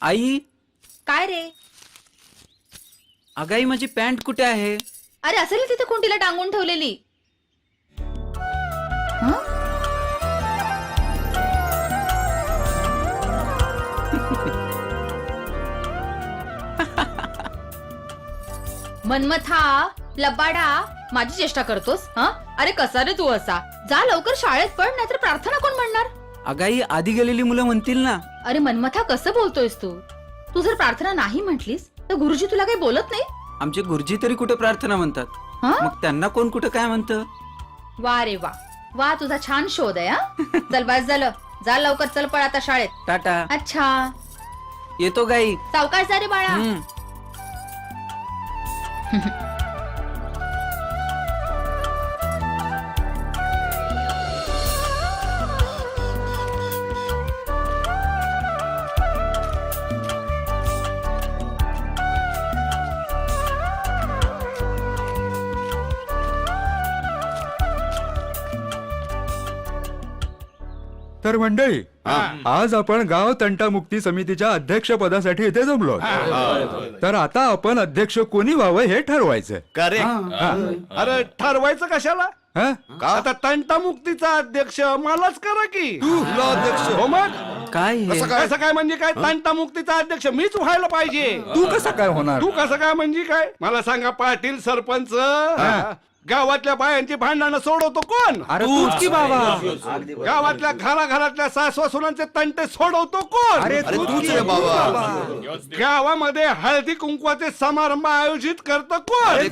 आई? काय रे? अगाई माझी पॅन्ट कुठे आहे? अरे असेल तिथे कोण तिला टांगून ठेवलेली. हं? मनमथा लबाडा माझी चेष्टा करतोस हा? अरे कसा रे तू असा? जा लवकर शाळेत पड नाहीतर प्रार्थना कोण म्हणणार? अगाई आधी गेलेली मुलं म्हणतील ना. अरे मनमथा कसं बोलतोयस तू? तू जर प्रार्थना नाही म्हटलीस तर गुरुजी तुला काही बोलत नाही? आमचे गुरुजी तरी कुठे प्रार्थना म्हणतात? हा? मग त्यांना कोण कुठं काय म्हणतं? वा रे वा. वा तुझा छान शोध आहे हा? चल बस झालं जा लवकर चल पळ आता शाळेत. टाटा. अच्छा. येतो गाई. सावकाश जा रे बाळा. हम्म. तर मंडळी आज आपण गाव तंटामुक्ती समितीच्या अध्यक्ष पदासाठी इथे जमलो. तर आता आपण अध्यक्ष कोणी व्हावं हे ठरवायचं. करेक्ट. अरे ठरवायचं कशाला? हं? आता तंटामुक्तीचा अध्यक्ष मलाच करा की. अध्यक्ष. हो मग? काय कसं काय? म्हणजे काय? तंटामुक्तीचा अध्यक्ष मीच व्हायला पाहिजे. तू कसं काय होणार? तू कसं काय म्हणजे काय? मला सांगा पाटील सरपंच. गावातल्या बायांची भांडणं सोडवतो कोण? अरे तूच की बाबा? गावातल्या घराघरातल्या सासवा सुनांचे तंटे सोडवतो कोण? अरे तूच रे बाबा? गावामध्ये हळदी कुंकवाचे समारंभ आयोजित करत कोण?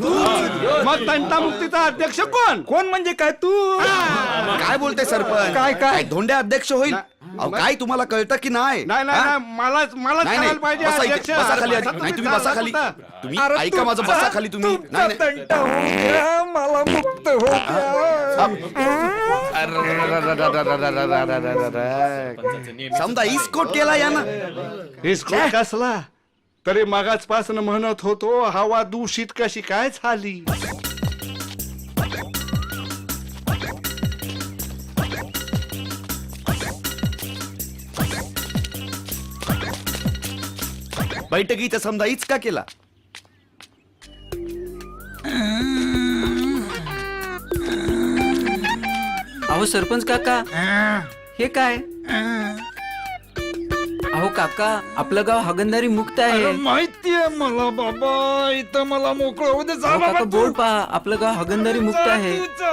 मग तंटामुक्तीचा अध्यक्ष कोण? कोण म्हणजे काय तू? काय बोलते सरपंच? काय, काय? धोंडे अध्यक्ष होईल. अहो काय तुम्हाला कळतं की नाही नाही नाही हा? नाही, मलाच मलाच नाही नाही करायला पाहिजे बसा इथे, अध्यक्ष. बसा खाली नाही तुम्ही चालला बसा खाली कुठं? तुम्ही अरे ऐका माझं तुमचा- बसा खाली तुम्ही तुमचा नाही नाही तंटा होऊ द्या, मला मुक्त हो समजा इस्कोट केला या ना हिसको कसला तरी मगाच पासून म्हणत होतो हवा दूषित कशी काय झाली बैठकीचा समजा इचका केला. अहो सरपंच काका. हे. काय? अहो काका आपलं गाव हागंदारी मुक्त आहे. माहितीये मला बाबा. इथं मला मोकळं होऊ दे. जा अहो, बाबा काका तू. बोल पहा. आपलं गाव हागंदारी मुक्त जा आहे तू, जा.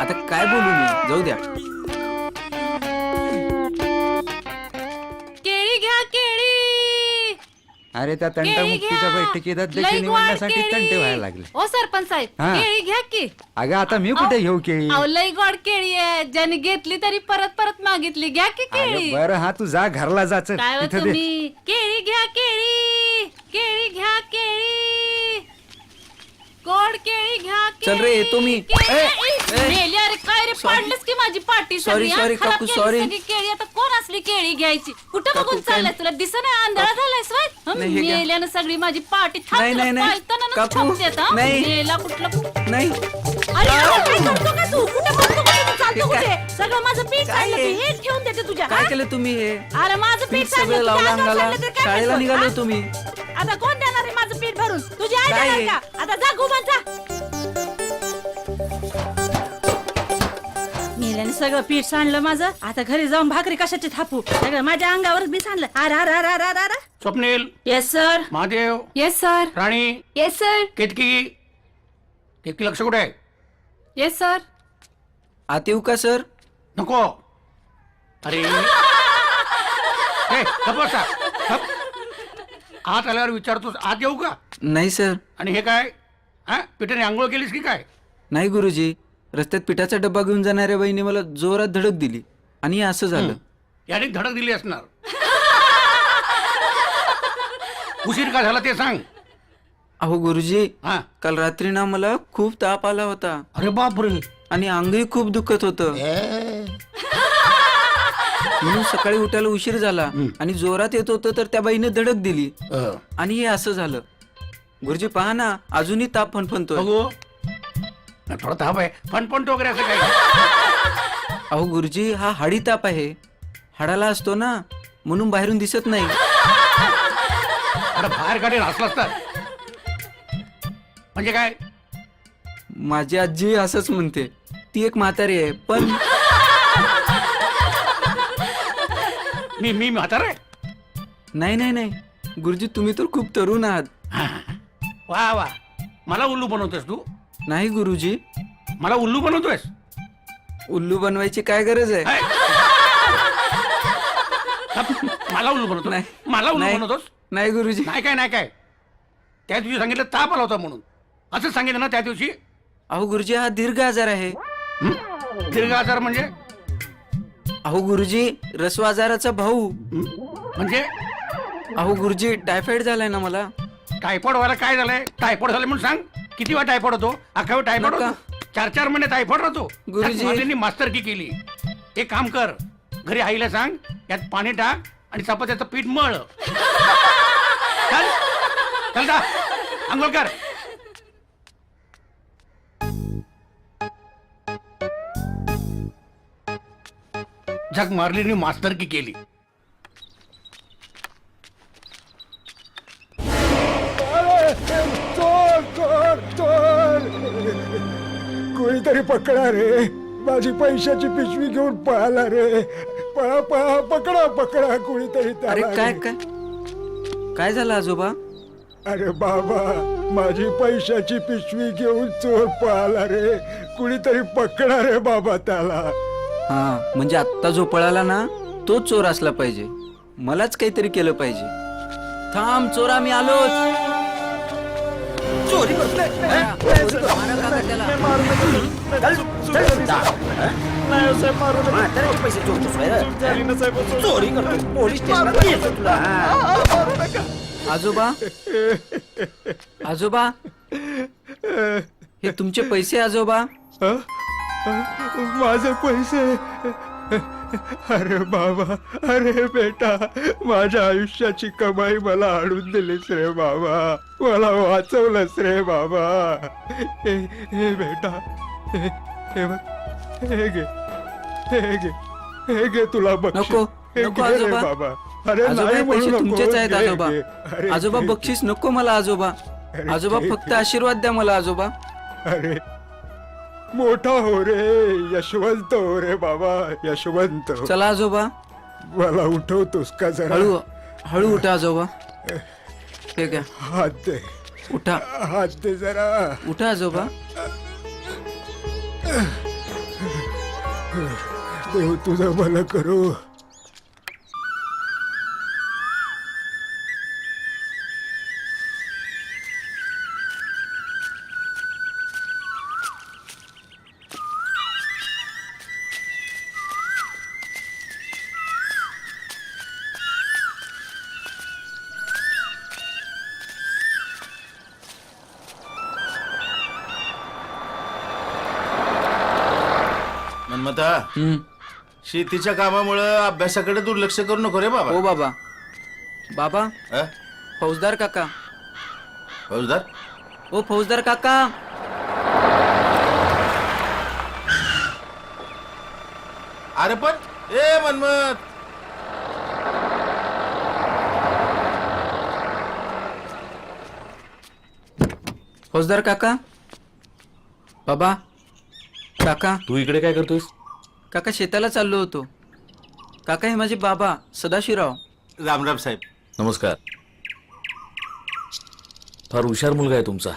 आता काय बोलू मी? जाऊ द्या. अरे त्या तंटामुक्तीच्या. बैठकीत अध्यक्ष निवडण्यासाठी. तंटे व्हायला लागले ओ सरपंच साहेब हा. केळी घ्या की अगं आता मी कुठे घेऊ केळी अहो लई गोड केळी आहे ज्याने घेतली तरी परत परत मागितली घ्या की केळी बरं हा तू जा घरला जाच काय हो तिथं दे तुम्ही केळी घ्या केळी केळी घ्या केळी गोड केळी घ्या चल रे, केळी. येतो मी. केळी- ए, ए, ए. मेली अरे काय रे पाडलंस की माझी हा? sorry, खराब काकू. सगळी केळी आता असली केळी घ्यायची कुठं काकू, बघून काय- चाललाय तुला दिसत नाही आंधळा झालायस व्हय? हं, नाही, हे घ्या. मेल्यानं सगळी माझी पाठी नाही, नाही, नाही. काकू, नाही. मेला कुठलं नाही अरे अरे, काय करतो का तू कुठे बघतो का तू? चालतो हे काय? कुठे सगळं माझं पीठ काय काढलं हे? की हे ठेवून देते तुझ्या काय हा? केलं तुम्ही हे अरे माझं पीठ सगळं लावलं अंगाला शाळेला? निघालो? तुम्ही आता कोण देणार आहे माझं पीठ भरून तुझी आई काय देणार हे? का आता जा घुमत जा मेल्याने सगळं पीठ सांडलं माझं. आता घरी जाऊन भाकरी कशाची थापू? सगळं माझ्या अंगावरच बी सांडलं. अरे अरे अरे अरे अरे अरे Swapnil. Yes sir Mahadev. Yes sir Rani. Yes sir Ketaki. Ketaki लक्ष कुठे आहे? येस सर आत येऊ का सर नको. अरे. ए, गप्प बसा. गप्प. आत आल्यावर विचारतोस आत येऊ का? नाही सर आणि हे काय? हा? पिठाने आंघोळ केलीस की काय? नाही गुरुजी. रस्त्यात पिठाचा डब्बा घेऊन जाणाऱ्या बाईने मला जोरात धडक दिली आणि असं झालं. याने धडक दिली असणार. उशीर का झाला ते सांग. अहो गुरुजी हा. काल रात्री ना मला खूप ताप आला होता. अरे बापरे. आणि अंगही खूप दुखत होतं. म्हणून सकाळी उठायला उशीर झाला आणि जोरात येत होतं तर त्या बाईने धडक दिली. अ, आणि हे असं झालं. गुरुजी पहा ना अजूनही ताप फणफणतोय. नाही, थोडा ताप आहे. फणफणतो वगैरे असं काय अहो गुरुजी हा हाडी ताप आहे. हाडाला असतो ना म्हणून बाहेरून दिसत नाही. अरे बाहेर काढे हसलास तर. म्हणजे काय? माझी आजी असंच म्हणते. ती एक म्हातारी आहे पण मी मी म्हातार आहे? नाही नाही नाही. गुरुजी तुम्ही तर खूप तरुण आहात. वा वा. मला उल्लू बनवतोस तू. नाही गुरुजी. मला उल्लू बनवतोयस? उल्लू बनवायची काय गरज आहे? हाय. मला उल्लू बनवतो? नाही. मला उल्लू नाही. बनवतोस? नाही गुरुजी. नाही काय नाही काय? त्या दिवशी सांगितलं ताप आला होता म्हणून. असं सांगितलं ना त्या दिवशी? अहो गुरुजी हा दीर्घ आजार आहे. हं? दीर्घ आजार म्हणजे? अहो गुरुजी रस्व आजाराचा भाऊ. हं? म्हणजे? अहो गुरुजी टायफॉइड झालाय ना मला. टायफॉइड व्हायला काय झालंय? टायफॉइड झालं म्हणून सांग. किती वेळा टायफॉइड होतो? वेळ टायफॉइड नका. होतो? चार चार महिने टायफॉइड राहतो. गुरुजी. माझ्यांनी मास्तरकी केली. एक काम कर. घरी आईला सांग यात पाणी टाक आणि चपात्याचं पीठ मळ. चल. चल जा. आंघोळ कर. झक मारलीने मास्तरकी केली. कोणीतरी पकडा रे माझी पैशाची पिशवी घेऊन पळाला रे पळा पळा पकडा पकडा कोणीतरी अरे त्याला काय रे. काय काय झालं आजोबा अरे बाबा माझी पैशाची पिशवी घेऊन चोर पळाला रे कुणीतरी पकडा रे बाबा त्याला हा म्हणजे आत्ता जो पळाला ना तोच चोर असला पाहिजे मलाच काहीतरी केलं पाहिजे थांब चोरा मी आलोच चोरी आजोबा आजोबा हे तुमचे पैसे आजोबा? माझे पैसे अरे बाबा अरे बेटा माझ्या आयुष्याची कमाई मला आणून दिलीस रे बाबा मला वाचवलंस रे बाबा हे हे बेटा हे हे बघ हे घे हे घे हे घे तुला बक्षीस. नको, हे नको आजोबा. बाबा. अरे आजोबा हे पैसे. तुमचेच आहेत आजोबा. आजोबा बक्षीस नको मला आजोबा. आजोबा फक्त. आशीर्वाद द्या मला आजोबा. अरे मोठा हो रे यशवंत हो रे बाबा यशवंत चला आजोबा. मला उठवतोस का जरा? हळू हळू उठा आजोबा. ठीक आहे हात दे. उठा. हात दे जरा. उठा आजोबा. देव तुझं भलं करू हम्म शेतीच्या कामामुळं अभ्यासाकडे दुर्लक्ष करू नको रे बाबा. हो बाबा. बाबा अ? फौजदार काका. फौजदार? ओ फौजदार काका. अरे पण ए मन्मथ फौजदार काका. बाबा काका. तू इकडे काय करतोयस? काका शेताला चाललो होतो. काका हे माझे बाबा सदाशिवराव. राम राम साहेब. नमस्कार. फार हुशार मुलगा आहे तुमचा.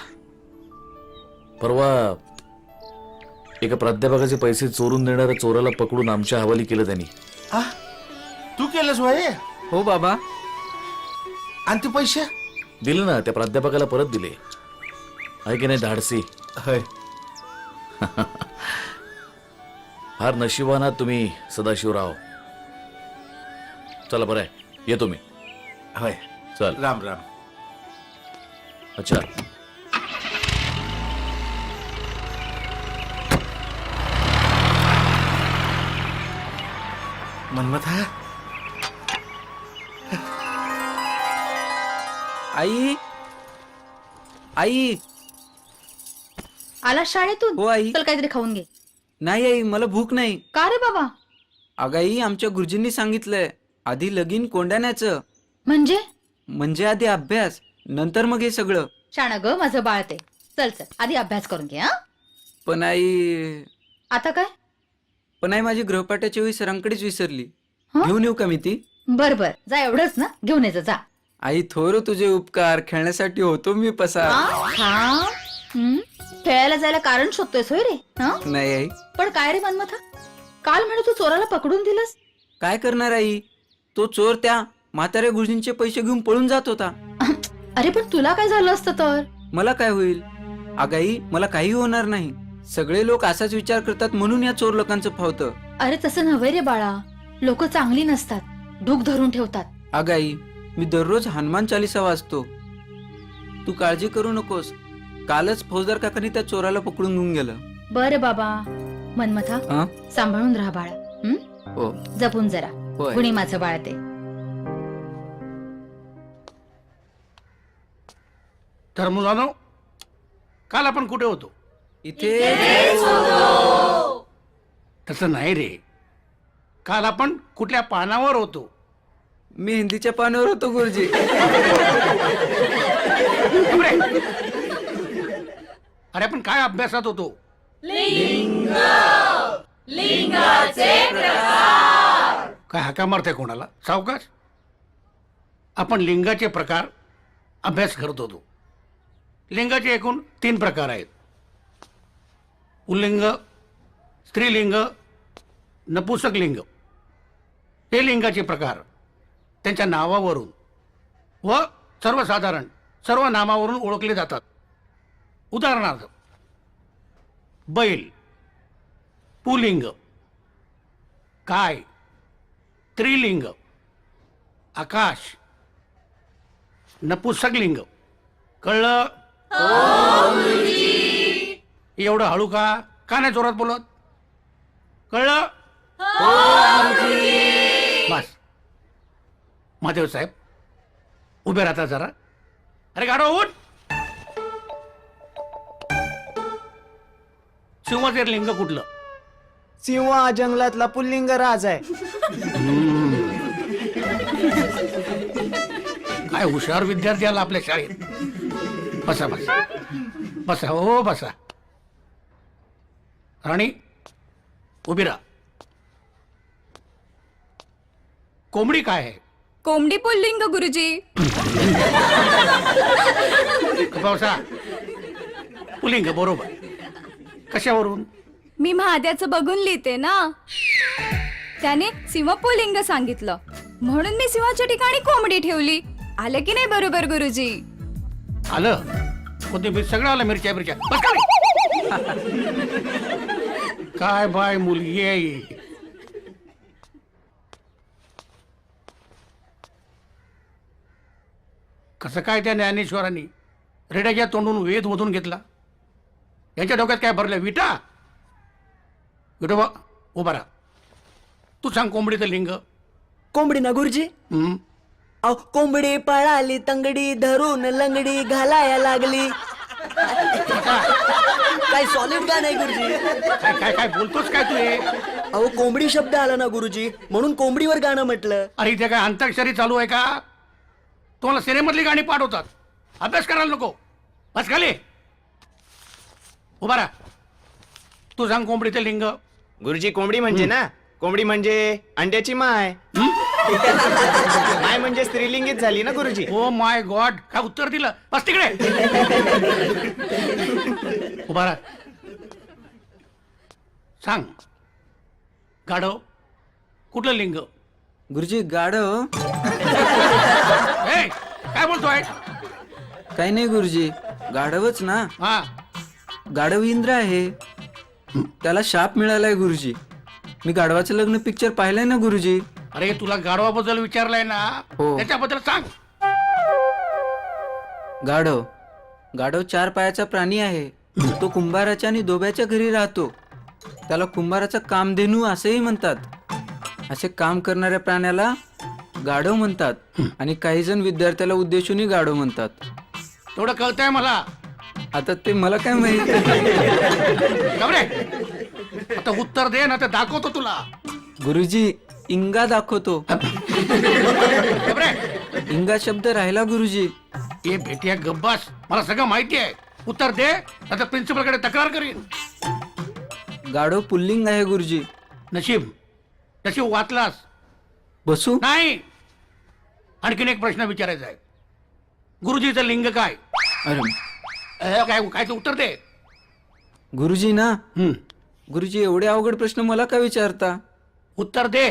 परवा एका प्राध्यापकाचे पैसे चोरून देणाऱ्या चोराला पकडून आमच्या हवाली केलं त्यांनी. आ? तू केलंस भाई हो बाबा. आणि ते पैसे? दिले ना त्या प्राध्यापकाला परत दिले. आहे की नाही धाडसी? होय. फार नशिबान आहात तुम्ही सदाशिवराव. चला बरं आहे येतो मी. होय. चल. राम राम. अच्छा. मन्मथा? आई? आई? आला शाळेतून? हो आई. चल काहीतरी खाऊन घे. नाही आई मला भूक नाही. का रे बाबा? अगं आई आमच्या गुरुजींनी सांगितलंय आधी लगीन कोंडाण्याचं म्हणजे? म्हणजे आधी अभ्यास नंतर मग हे सगळं. शाणा ग माझं बाळ ते. चल चल आधी अभ्यास करून घे हा? पण आई आता काय? पण आई माझी गृहपाठाच्या वेळी सरांकडेच विसरली. हं? घेऊन येऊ का मी ती? बर बर. जा एवढंच ना. घेऊन येतं जा आई थोर तुझे उपकार खेळण्यासाठी होतो मी पसार. हा? हा? हं? खेळायला जायला कारण शोधतोयस होय रे हा? नाही आई. पण काय रे मनमथा? काल म्हणे तू चोराला पकडून दिलंस. काय करणार आई? तो चोर त्या म्हाताऱ्या गुरुजींचे पैसे घेऊन पळून जात होता. अरे पण तुला काय झालं असतं तर? मला काय होईल? आगाई मला काही होणार नाही. सगळे लोक असाच विचार करतात म्हणून या चोर लोकांचं फावतं. अरे तसं नव्हे रे बाळा. लोक चांगली नसतात. ढूक धरून ठेवतात. आगाई मी दररोज हनुमान चालिसा वाचतो. तू काळजी करू नकोस. कालच फौजदार काकांनी त्या चोराला पकडून घेऊन गेलं. बर बाबा. मनमथा हा? सांभाळून राहा बाळा. हं? हो. जपून जरा. होय. कुणी माझं बाळ ते. तर मुलानो काल आपण कुठे होतो? इथे. तसं नाही रे. काल आपण कुठल्या पानावर होतो? मी हिंदीच्या पानावर होतो गुरुजी. अरे आपण काय अभ्यासात होतो? काय हाका मारते कोणाला? सावकाश? आपण लिंगाचे प्रकार अभ्यास करत होतो. लिंगाचे एकूण तीन प्रकार आहेत. पुल्लिंग स्त्रीलिंग नपुसक लिंग. हे लिंगाचे प्रकार त्यांच्या नावावरून व सर्वसाधारण सर्व नामावरून ओळखले जातात. उदाहरणार्थ बैल पुलिंग काय त्रिलिंग आकाश नपुसकलिंग कळलं? एवढं हळू का? का नाही जोरात बोलत? कळलं? बस. महादेव साहेब उभे राहता जरा. अरे गाडो उठ! सिंहाचे लिंग कुठलं? सिंह हा जंगलातला पुल्लिंग राज आहे. काय हुशार विद्यार्थी आला आपल्या शाळेत. बसा बसा. बसा हो बसा. राणी उभी राहा. कोंबडी काय आहे? कोंबडी पुल्लिंग गुरुजी. पावसा पुलिंग बरोबर. कशावरून? मी महाद्याचं बघून लिहिते ना. त्याने सिंह पुल्लिंग सांगितलं. म्हणून मी सिंहाच्या ठिकाणी कोंबडी ठेवली. आलं की नाही बरोबर गुरुजी? आलं? कोथिंबीर सगळं आलं मिरच्या मिरच्या. बस? काय बाय मुलगी आहे. कसं काय त्या ज्ञानेश्वरांनी रेड्याच्या तोंडून वेद मधून घेतला? यांच्या डोक्यात काय भरलं विटा? विठोबा उभा राहा. तू सांग कोंबडीचं लिंग. कोंबडी ना गुरुजी? हं? अहो कोंबडी पळाली तंगडी धरून लंगडी घालाया लागली. काय सॉलिड गाणं आहे गुरुजी? काय काय काय बोलतोस काय तू हे? अहो कोंबडी शब्द आला ना गुरुजी. म्हणून कोंबडीवर गाणं म्हटलं. अरे इथे काय अंताक्षरी चालू आहे का? तुम्हाला सिनेमधली गाणी पाठवतात. अभ्यास करायला नको. बस खाली. उभा राहा. तू सांग कोंबडीचं लिंग. गुरुजी कोंबडी म्हणजे ना? कोंबडी म्हणजे अंड्याची माय. माय म्हणजे स्त्रीलिंगीच झाली ना गुरुजी? ओ माय गॉड काय उत्तर दिलं? बस तिकडे. उभा राहा. सांग. गाढव कुठलं लिंग? गुरुजी गाढव? ए, काय बोलतोय? काही नाही गुरुजी. गाढवच ना? हा. गाढव इंद्र आहे. त्याला शाप मिळालाय गुरुजी. मी गाढवाचं लग्न पिक्चर पाहिलंय ना गुरुजी. अरे तुला गाढवाबद्दल विचारलंय ना? हो. त्याच्याबद्दल सांग. गाढव. गाढव चार पायाचा प्राणी आहे. तो कुंभाराच्या आणि दोब्याच्या घरी राहतो. त्याला कुंभाराचा कामधेनू असंही म्हणतात. असे काम करणाऱ्या प्राण्याला गाढव म्हणतात. आणि काही जण विद्यार्थ्याला उद्देशूनही गाढव म्हणतात. तेवढं कळतंय मला. आता ते मला काय माहीत? गबरे! आता उत्तर दे ना ते दाखवतो तुला. गुरुजी इंगा दाखवतो. गबरे! इंगा शब्द राहिला गुरुजी. ए भेटिया गब्बास मला सगळं माहिती आहे. उत्तर दे आता प्रिन्सिपलकडे तक्रार करीन. गाढव पुल्लिंग आहे गुरुजी. नशीब. नशीब वाचलास. बसू? नाही. आणखीन एक प्रश्न विचारायचा आहे. गुरुजीचं लिंग काय? अरे अ, काय काय ते उत्तर दे. गुरुजी ना. गुरुजी एवढे अवघड प्रश्न मला का विचारता? उत्तर दे.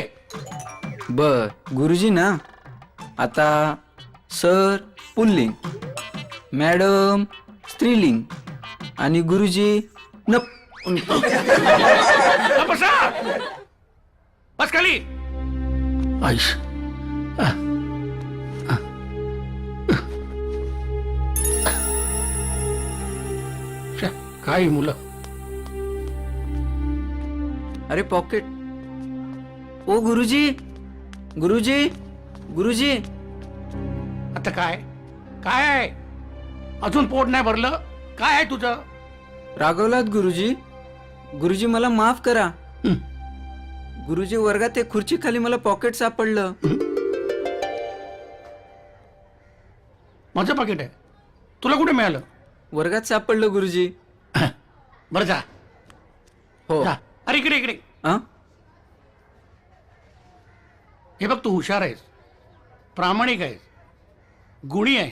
बर गुरुजी ना आता सर पुल्लिंग मॅडम स्त्रीलिंग आणि गुरुजी न अ, बसा. बस खाली. आईश काय मुलं. अरे पॉकेट ओ गुरुजी. गुरुजी. गुरुजी. आता काय? काय आहे? अजून पोट नाही भरलं? काय आहे तुझं? रागवलात गुरुजी. गुरुजी मला माफ करा. हं. गुरुजी वर्गात एक खुर्ची खाली मला पॉकेट सापडलं. माझं पाकिट आहे. तुला कुठे मिळालं? वर्गात सापडलं गुरुजी. बरं जा. हो. जा. अरे इकडे इकडे? हे बघ तू हुशार आहेस. प्रामाणिक आहेस. गुणी आहे.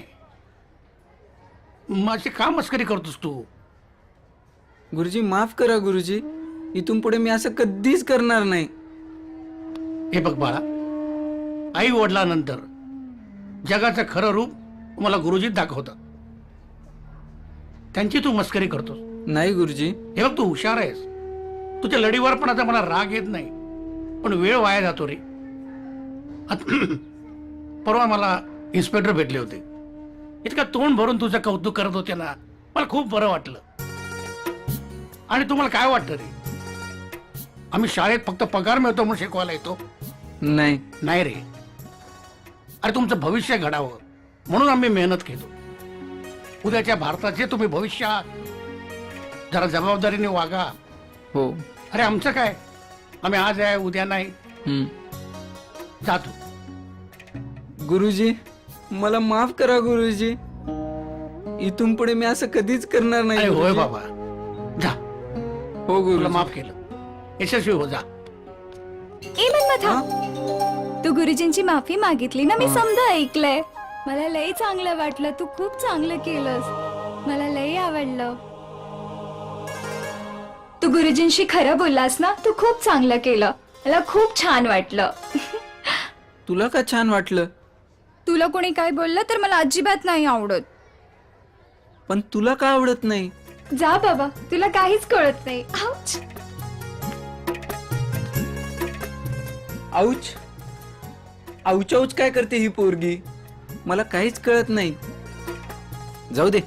माझी का मस्करी करतोस तू? गुरुजी माफ करा गुरुजी. इथून पुढे मी असं कधीच करणार नाही. हे बघ बाळा आई वडिलांनंतर जगाचं खरं रूप मला गुरुजीत दाखवतात त्यांची तू मस्करी करतोस. नाही गुरुजी. हे बघ तू हुशार आहेस. तुझ्या लढीवर पण आता मला राग येत नाही. पण वेळ वाया जातो रे. आत- परवा मला इन्स्पेक्टर भेटले होते. इतकं तोंड भरून तुझं कौतुक करत होते ना मला खूप बरं वाटलं. आणि तुम्हाला काय वाटतं रे? आम्ही शाळेत फक्त पगार मिळतो म्हणून शिकवायला येतो. नाही. नाही रे. अरे तुमचं भविष्य घडावं म्हणून आम्ही मेहनत घेतो. उद्याच्या भारताचे तुम्ही भविष्य आहात. जरा जबाबदारीने वागा. हो. अरे आमचं काय? आम्ही आज आहे उद्या नाही. हं. जातो. गुरुजी मला माफ करा गुरुजी. इथून पुढे मी असं कधीच करणार नाही अरे होय गुरुजी. बाबा. जा. हो तुला गुरु माफ केलं. यशस्वी हो जा. ए मन्मथा. तू गुरुजींची माफी मागितली ना मी समजा ऐकलंय. मला लय चांगलं वाटलं तू खूप चांगलं केलंस. मला लय आवडलं. तू गुरुजींशी खरं बोललास ना तू खूप चांगलं केलं. मला खूप छान वाटलं. तुला का छान वाटलं? तुला कोणी काय बोललं तर मला अजिबात नाही आवडत. पण तुला का आवडत नाही? जा बाबा तुला काहीच कळत नाही. आऊच. आऊच? आऊच आऊच काय करते ही पोरगी? मला काहीच कळत नाही. जाऊ दे.